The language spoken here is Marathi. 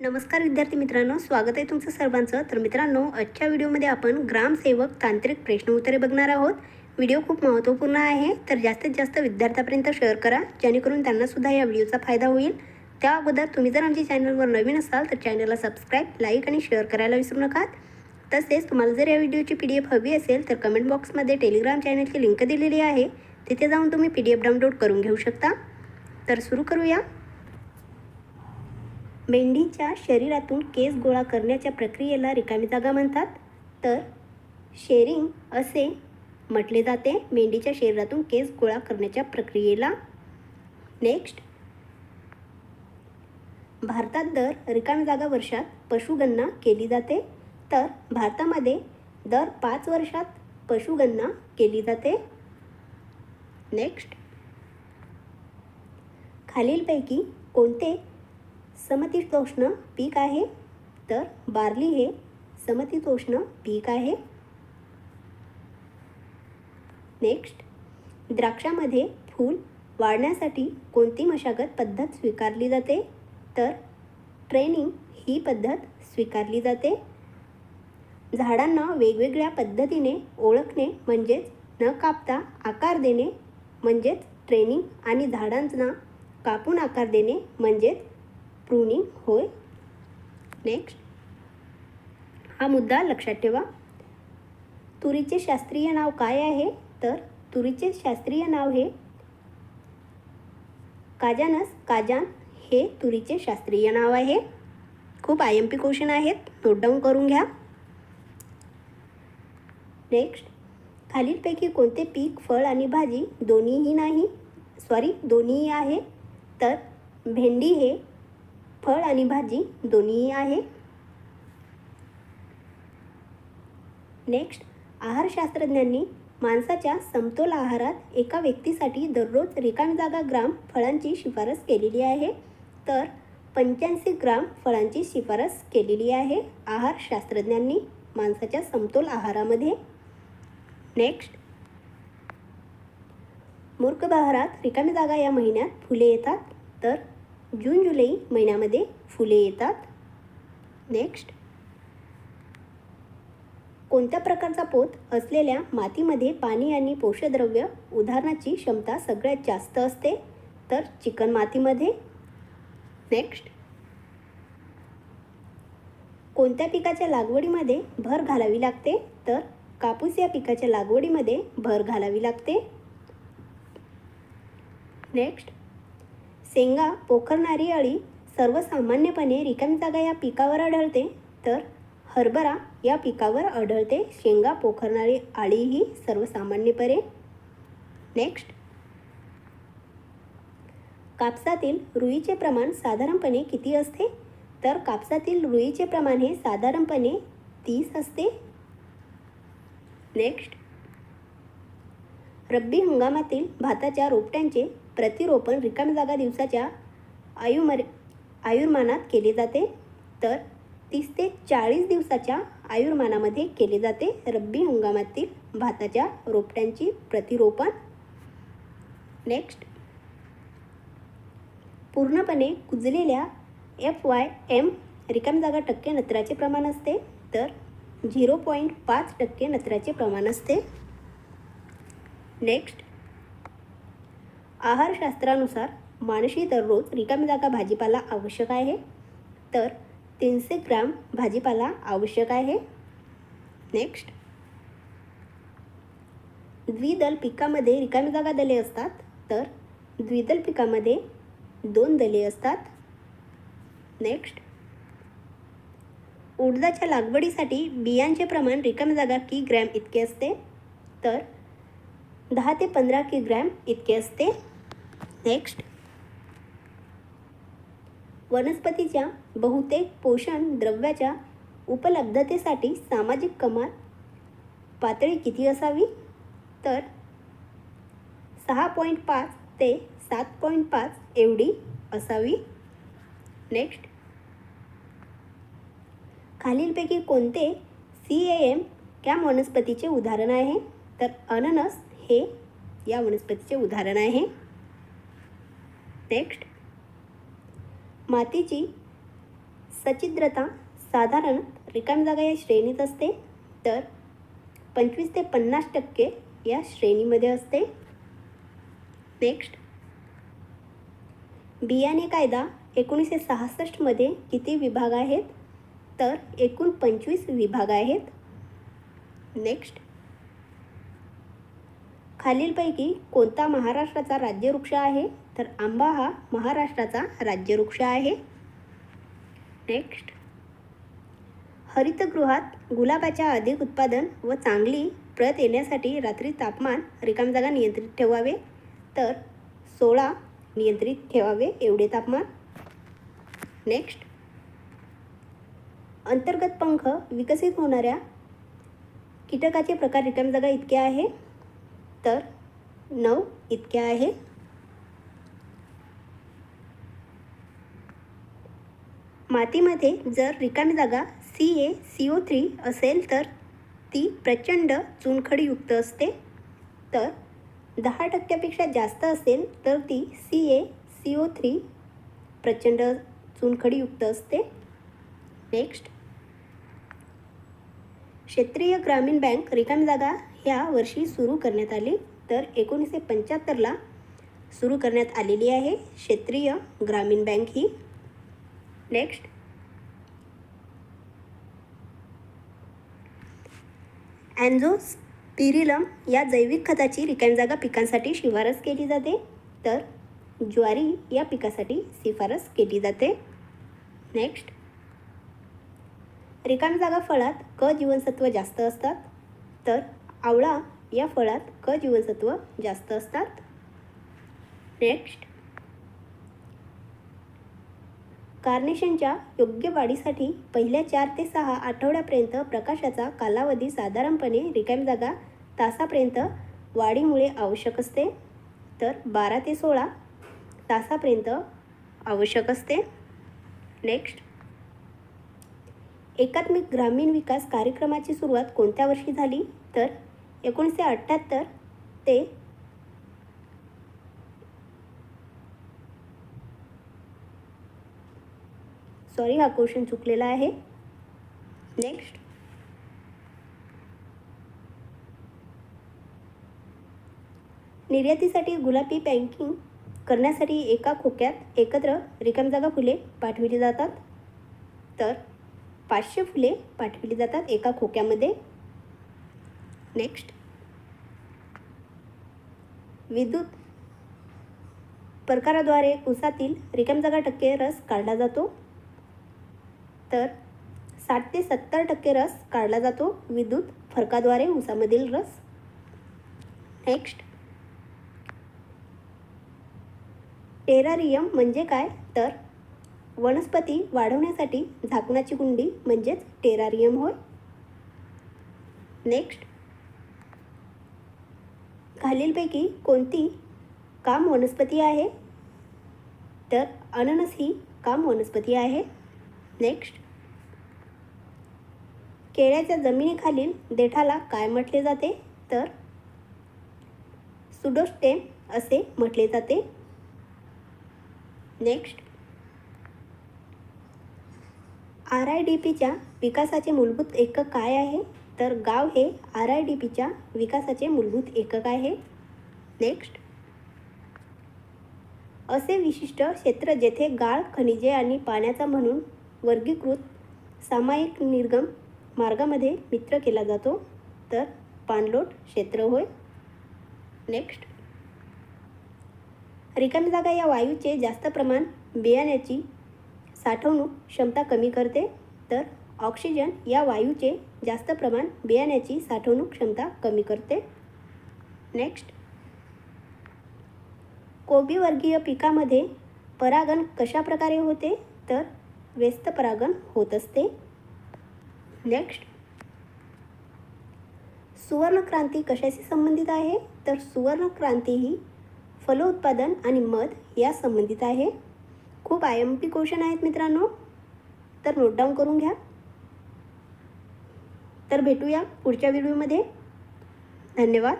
नमस्कार विद्यार्थी मित्रांनो स्वागत आहे तुमचं सर्वांचं. तर मित्रांनो आजच्या व्हिडिओमध्ये आपण ग्रामसेवक तांत्रिक प्रश्न उत्तरे बघणार आहोत. व्हिडिओ खूप महत्त्वपूर्ण आहे तर जास्तीत जास्त विद्यार्थ्यापर्यंत शेअर करा जेणेकरून त्यांनासुद्धा या व्हिडिओचा फायदा होईल. त्या अगोदर तुम्ही जर आमच्या चॅनलवर नवीन असाल तर चॅनलला सबस्क्राईब लाईक आणि शेअर करायला विसरू नका. तसेच तुम्हाला जर या व्हिडिओची पी डी एफ हवी असेल तर कमेंट बॉक्समध्ये टेलिग्राम चॅनलची लिंक दिलेली आहे. तिथे जाऊन तुम्ही पी डी एफ डाउनलोड करून घेऊ शकता. तर सुरू करूया. मेंढीच्या शरीरातून केस गोळा करण्याच्या प्रक्रियेला रिकामी जागा म्हणतात. तर शेरिंग असे म्हटले जाते. मेंढीच्या शरीरातून केस गोळा करण्याच्या प्रक्रियेला. नेक्स्ट. भारतात दर रिकामी जागा वर्षात पशुगणना केली जाते. तर भारतामध्ये दर पाच वर्षात पशुगणना केली जाते. नेक्स्ट. खालीलपैकी कोणते समतीतोष्ण पीक आहे. तर बार्ली हे समतीतोष्ण पीक आहे. नेक्स्ट द्राक्षामध्ये फूल वाढण्यासाठी कोणती मशागत पद्धत स्वीकारली जाते? तर ट्रेनिंग ही पद्धत स्वीकारली जाते. झाडांना वेगवेगळ्या पद्धतीने ओळखणे म्हणजेच न कापता आकार देणे म्हणजेच ट्रेनिंग आणि झाडांना कापून आकार देणे म्हणजेच प्रूनिंग होय. नेक्स्ट हा मुद्दा लक्षात ठेवा. तुरीचे शास्त्रीय नाव काय आहे? तर तुरीचे शास्त्रीय नाव हे काजानस काजान हे तुरीचे शास्त्रीय नाव आहे. खूप आय एम पी क्वेश्चन आहेत. नोट डाऊन करून घ्या. नेक्स्ट खालीलपैकी कोणते पीक फळ आणि भाजी दोन्हीही नाही? सॉरी दोन्हीही आहे. तर भेंडी हे फळ आणि भाजी दोन्हीही आहे. नेक्स्ट आहारशास्त्रज्ञांनी माणसाच्या समतोल आहारात एका व्यक्तीसाठी दररोज रिकामी जागा ग्राम फळांची शिफारस केलेली आहे. तर पंच्याऐंशी ग्राम फळांची शिफारस केलेली आहे आहारशास्त्रज्ञांनी माणसाच्या समतोल आहारामध्ये. नेक्स्ट मूर्ख बहारात रिकामी जागा या महिन्यात फुले येतात. तर जून जुलै महिन्यामध्ये फुले येतात. नेक्स्ट कोणत्या प्रकारचा पोत असलेल्या मातीमध्ये पाणी आणि पोषद्रव्य उदाहरणाची क्षमता सगळ्यात जास्त असते? तर चिकन मातीमध्ये. नेक्स्ट कोणत्या पिकाच्या लागवडीमध्ये भर घालावी लागते? तर कापूस या पिकाच्या लागवडीमध्ये भर घालावी लागते. नेक्स्ट शेंगा पोखरणारी अळी सर्वसामान्यपणे रिकामी जागा या पिकावर आढळते. तर हरभरा या पिकावर आढळते. शेंगा पोखरणारी आळी ही सर्वसामान्यपणे. नेक्स्ट. कापसातील रुईचे प्रमाण साधारणपणे किती असते? तर कापसातील रुईचे प्रमाण हे साधारणपणे तीस असते. नेक्स्ट. रब्बी हंगामातील भाताच्या रोपट्यांचे प्रतिरोपण रिकामी जागा दिवसाच्या आयुमर आयुर्मानात केले जाते. तर तीस ते चाळीस दिवसाच्या आयुर्मानामध्ये केले जाते. रब्बी हंगामातील भाताच्या रोपट्यांची प्रतिरोपण. नेक्स्ट. पूर्णपणे कुजलेल्या एफ वाय एम रिकामी जागा टक्के नत्राचे प्रमाण असते. तर झिरो पॉईंट पाच टक्के नत्राचे प्रमाण असते. नेक्स्ट. आहारशास्त्रानुसार माणशी दररोज रिकामी जागा भाजीपाला आवश्यक आहे. तर तीनशे ग्राम भाजीपाला आवश्यक आहे. नेक्स्ट द्विदल पिकामध्ये रिकामी जागा दले असतात तर द्विदल पिकामध्ये दोन दले असतात. नेक्स्ट उडदाच्या लागवडीसाठी बियांचे प्रमाण रिकामी जागा की ग्रॅम इतके असते तर दहा ते पंधरा की ग्रॅम इतके असते. नेक्स्ट. वनस्पतीच्या बहुतेक पोषण द्रव्याच्या उपलब्धतेसाठी सामाजिक कमाल पातळी किती असावी? तर सहा पॉईंट पाच ते सात पॉईंट पाच एवढी असावी. नेक्स्ट. खालीलपैकी कोणते सी ए एम या वनस्पतीचे उदाहरण आहे? तर अननस हे या वनस्पतीचे उदाहरण आहे. नेक्स्ट मातीची सचिद्रता साधारण रिकामी जागा या श्रेणीत असते तर पंचवीस ते पन्नास टक्के या श्रेणीमध्ये असते. नेक्स्ट बियाणे कायदा एकोणीसशे सहासष्टमध्ये किती विभाग आहेत? तर एकूण पंचवीस विभाग आहेत. नेक्स्ट खालीलपैकी कोणता महाराष्ट्राचा राज्यवृक्ष आहे? तर आंबा हा महाराष्ट्राचा राज्यवृक्ष आहे. नेक्स्ट हरितगृहात गुलाबाच्या अधिक उत्पादन व चांगली प्रत येण्यासाठी रात्री तापमान रिकाम जागा नियंत्रित ठेवावे. तर सोळा नियंत्रित ठेवावे एवढे तापमान. नेक्स्ट अंतर्गत पंख विकसित होणाऱ्या कीटकाचे प्रकार रिकाम जागा इतके आहे. तर नऊ इतके आहे. मातीमध्ये जर रिकामी जागा C A C O three असेल तर ती प्रचंड चुनखडीयुक्त असते. तर दहा टक्क्यापेक्षा जास्त असेल तर ती C A C O three प्रचंड चुनखडीयुक्त असते. नेक्स्ट. क्षेत्रीय ग्रामीण बँक रिकामी जागा ह्या वर्षी सुरू करण्यात आली. तर एकोणीसशे पंच्याहत्तरला सुरू करण्यात आलेली आहे. क्षेत्रीय ग्रामीण बँक ही. नेक्स्ट अँझोस्पिरिलम या जैविक खताची रिकामी जागा पिकांसाठी शिफारस केली जाते. तर ज्वारी या पिकासाठी शिफारस केली जाते. नेक्स्ट रिकामी जागा फळात क जीवनसत्व जास्त असतात. तर आवळा या फळात क जीवनसत्व जास्त असतात. नेक्स्ट कार्नेशनच्या योग्य वाढीसाठी पहिल्या चार ते सहा आठवड्यापर्यंत प्रकाशाचा कालावधी साधारणपणे रिकामी जागा तासापर्यंत वाढीमुळे आवश्यक असते. तर बारा ते सोळा तासापर्यंत आवश्यक असते. नेक्स्ट एकात्मिक ग्रामीण विकास कार्यक्रमाची सुरुवात कोणत्या वर्षी झाली? तर एकोणीसशे अठ्ठ्याहत्तर ते सॉरी हा क्वेश्चन चुकलेला आहे. नेक्स्ट निर्यातीसाठी गुलाबी पॅकिंग करण्यासाठी एका खोक्यात एकत्र रिकाम जागा फुले पाठविली जातात. तर पाचशे फुले पाठविली जातात एका खोक्यामध्ये. नेक्स्ट विद्युत प्रकाराद्वारे उसातील रिकाम जागा टक्के रस काढला जातो. तर साठ ते सत्तर टक्के रस काढला जातो विद्युत फरकाद्वारे ऊसामधील रस. नेक्स्ट टेरारियम म्हणजे काय? तर वनस्पती वाढवण्यासाठी झाकणाची कुंडी म्हणजेच टेरारियम होय. नेक्स्ट खालीलपैकी कोणती काम वनस्पती आहे? तर अननस ही काम वनस्पती आहे. नेक्स्ट केळ्याच्या जमिनीखालील देठाला काय म्हटले जाते? तर सुडोस्टेम असे म्हटले जाते. नेक्स्ट. आर आय डी पीच्या विकासाचे मूलभूत एकक काय आहे? तर गाव हे आर आय डी पीच्या विकासाचे मूलभूत एकक आहे. नेक्स्ट. असे विशिष्ट क्षेत्र जेथे गाळ खनिजे आणि पाण्याचा म्हणून वर्गीकृत सामायिक निर्गम मार्गामध्ये मित्र केला जातो. तर पाणलोट क्षेत्र होय. नेक्स्ट रिकामी जागा या वायूचे जास्त प्रमाण बियाण्याची साठवणूक क्षमता कमी करते. तर ऑक्सिजन या वायूचे जास्त प्रमाण बियाण्याची साठवणूक क्षमता कमी करते. नेक्स्ट कोबीवर्गीय पिकामध्ये परागण कशा प्रकारे होते? तर व्यस्त परागण होत असते. नेक्स्ट सुवर्णक्रांती कशाशी संबंधित आहे? तर सुवर्णक्रांती ही फलोत्पादन आणि मध या संबंधित आहे. खूप आय एम पी क्वेश्चन आहेत मित्रांनो. तर नोट डाऊन करून घ्या. तर भेटूया पुढच्या व्हिडिओमध्ये धन्यवाद.